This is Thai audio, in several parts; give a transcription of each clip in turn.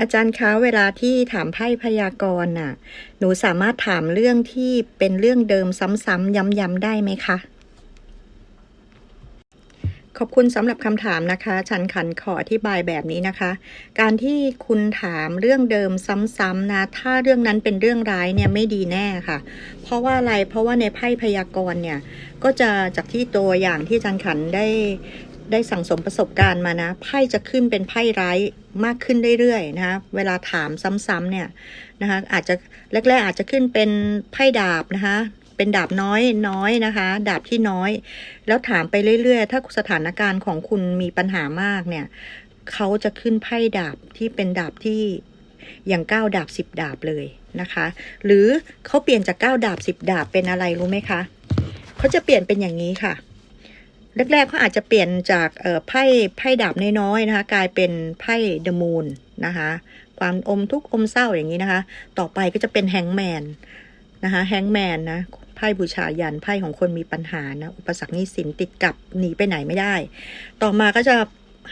อาจารย์คะเวลาที่ถามไพ่พยากรณ์น่ะ หนูสามารถถามเรื่องที่เป็นเรื่องเดิมซ้ำๆย้ำๆได้ไหมคะ ขอบคุณสำหรับคำถามนะคะ ฉันขันขออธิบายแบบนี้นะคะ การที่คุณถามเรื่องเดิมซ้ำๆนะ ถ้าเรื่องนั้นเป็นเรื่องร้ายเนี่ยไม่ดีแน่ค่ะ เพราะว่าอะไรเพราะว่าในไพ่พยากรณ์เนี่ยก็จะจากที่ตัวอย่างที่อาจันขันได้ ได้สั่งสมประสบการณ์มานะไพ่จะขึ้นเป็นไพ่ร้ายมากขึ้นเรื่อยๆนะคะเวลาถามซ้ำๆเนี่ยนะคะอาจจะแรกๆอาจจะขึ้นเป็นไพ่ดาบนะคะเป็นดาบน้อยน้อยนะคะ ดาบที่น้อย แล้วถามไปเรื่อยๆ ถ้าสถานการณ์ของคุณมีปัญหามากเนี่ยเขาจะขึ้นไพ่ดาบที่เป็นดาบที่อย่างเก้าดาบสิบดาบเลยนะคะ หรือเขาเปลี่ยนจากเก้าดาบสิบดาบเป็นอะไรรู้ไหมคะเขาจะเปลี่ยนเป็นอย่างนี้ค่ะ แรกๆเขาอาจจะเปลี่ยนจากไพ่ไพ่ดาบน้อยๆนะคะ กลายเป็นไพ่เดอะมูนนะคะความอมทุกข์อมเศร้าอย่างนี้นะคะ ต่อไปก็จะเป็นแฮงแมนนะคะแฮงแมนนะไพ่บูชายันไพ่ของคนมีปัญหานะอุปสรรคนี้สินติดกับหนีไปไหนไม่ได้ ต่อมาก็จะ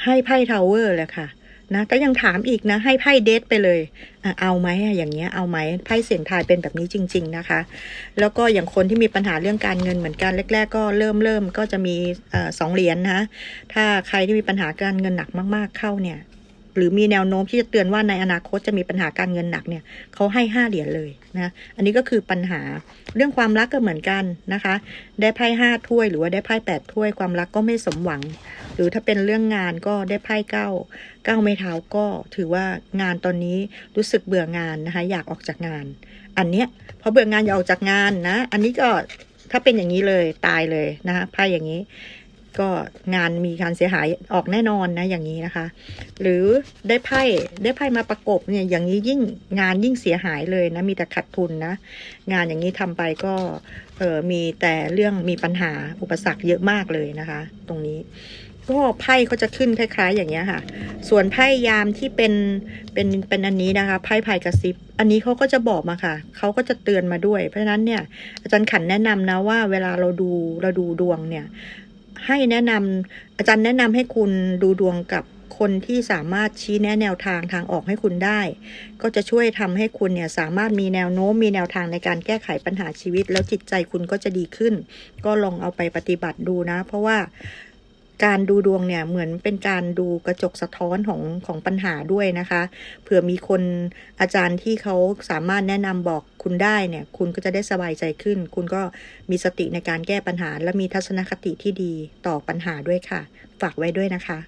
ให้ไพ่ทาวเวอร์เลยค่ะ นะก็ยังถามอีกนะ ให้ไพ่เดทไปเลยเอาไหมอย่างเงี้ยเอาไหมไพ่เสียงทายเป็นแบบนี้จริง ๆนะคะ แล้วก็อย่างคนที่มีปัญหาเรื่องการเงินเหมือนกันแรก ๆ ก็เริ่มเริ่มก็จะมีอสองเหรียญนะถ้าใครที่มีปัญหาการเงินหนักมาก ๆเข้าเนี่ย หรือมีแนวโน้มที่จะเตือนว่าในอนาคตจะมีปัญหาการเงินหนักเนี่ยเขาให้ห้าเหรียญเลยนะอันนี้ก็คือปัญหาเรื่องความรักก็เหมือนกันนะคะ ได้ไพ่ห้าถ้วย หรือว่าได้ไพ่แปดถ้วยความรักก็ไม่สมหวัง หรือถ้าเป็นเรื่องงานก็ได้ไพ่เก้าเก้าไม้เท้าก็ถือว่างานตอนนี้รู้สึกเบื่องานนะคะอยากออกจากงาน อันเนี้ยพอเบื่องานอยากออกจากงานนะ อันนี้ก็ถ้าเป็นอย่างนี้เลยตายเลยนะคะไพ่อย่างนี้ ก็งานมีการเสียหายออกแน่นอนนะอย่างนี้นะคะ หรือได้ไพ่ได้ไพ่มาประกบเนี่ยอย่างนี้ยิ่งงานยิ่งเสียหายเลยนะมีแต่ขาดทุนนะงานอย่างนี้ทำไปก็เออมีแต่เรื่องมีปัญหาอุปสรรคเยอะมากเลยนะคะ ตรงนี้ก็ไพ่เขาจะขึ้นคล้ายๆ อย่างเงี้ยค่ะ ส่วนไพ่ยามที่เป็นเป็นเป็นอันนี้นะคะไพ่ไพายกระซิบ อันนี้เขาก็จะบอกมาค่ะเขาก็จะเตือนมาด้วย เพราะฉะนั้นเนี่ยอาจารย์ขันแนะนำนะว่าเวลาเราดูเราดูดวงเนี่ย ให้แนะนำอาจารย์แนะนำให้คุณดูดวงกับคนที่สามารถชี้แนะแนวทางทางออกให้คุณได้ ก็จะช่วยทำให้คุณเนี่ยสามารถมีแนวโน้มมีแนวทางในการแก้ไขปัญหาชีวิต แล้วจิตใจคุณก็จะดีขึ้น ก็ลองเอาไปปฏิบัติดูนะ เพราะว่า การดูดวงเนี่ยเหมือนเป็นการดูกระจกสะท้อนของของปัญหาด้วยนะคะเผื่อมีคนอาจารย์ที่เขาสามารถแนะนำบอกคุณได้เนี่ย คุณก็จะได้สบายใจขึ้น คุณก็มีสติในการแก้ปัญหา และมีทัศนคติที่ดีต่อปัญหาด้วยค่ะ ฝากไว้ด้วยนะคะ